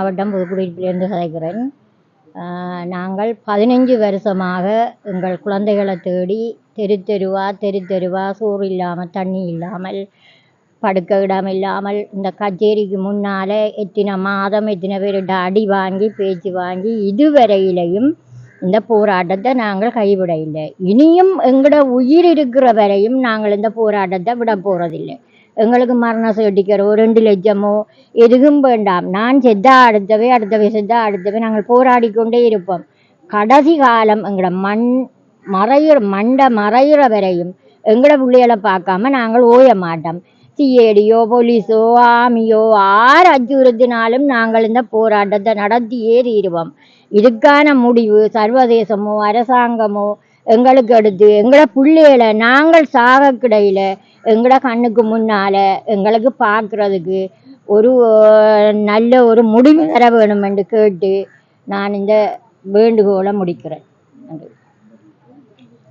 மாவட்டம் புதுக்குடியிலிருந்து கதைக்கிறேன் நாங்கள் பதினஞ்சு வருஷமாக எங்கள் குழந்தைகளை தேடி தெரு தெருவாக தெரு தெருவாக சோறு இல்லாமல் தண்ணி இல்லாமல் படுக்க இடம் இல்லாமல் இந்த கச்சேரிக்கு முன்னால் எத்தனை மாதம் எத்தனை பேர்கிட்ட அடி வாங்கி பேச்சு வாங்கி இதுவரையிலையும் இந்த போராட்டத்தை நாங்கள் கைவிட இல்லை இனியும் எங்களோட உயிர் இருக்கிற வரையும் நாங்கள் இந்த போராட்டத்தை விட போகிறதில்லை எங்களுக்கு மரண சர்டிஃபிகேட்டோ ரெண்டு லட்சமோ எதுவும் வேண்டாம். நான் செத்தா அடுத்தவே அடுத்தவே செத்தா அடுத்தவே நாங்கள் போராடி கொண்டே இருப்போம். கடைசி காலம் எங்களோட மண் மறையிற மண்டை மறையிற வரையும் எங்களோட பிள்ளைகளை பார்க்காம நாங்கள் ஓய மாட்டோம். சிஏடியோ போலீஸோ ஆமியோ ஆர் அச்சுறுத்தினாலும் நாங்கள் இந்த போராட்டத்தை நடத்தியே தீருவோம். இதுக்கான முடிவு சர்வதேசமோ அரசாங்கமோ எங்களுக்கு எடுத்து எங்களோட பிள்ளைகளை நாங்கள் சாகக்கிடையில் எங்களை எங்களோட கண்ணுக்கு முன்னால் எங்களுக்கு பார்க்குறதுக்கு ஒரு நல்ல ஒரு முடிவு தர வேணும் என்று கேட்டு நான் இந்த வேண்டுகோளை முடிக்கிறேன்.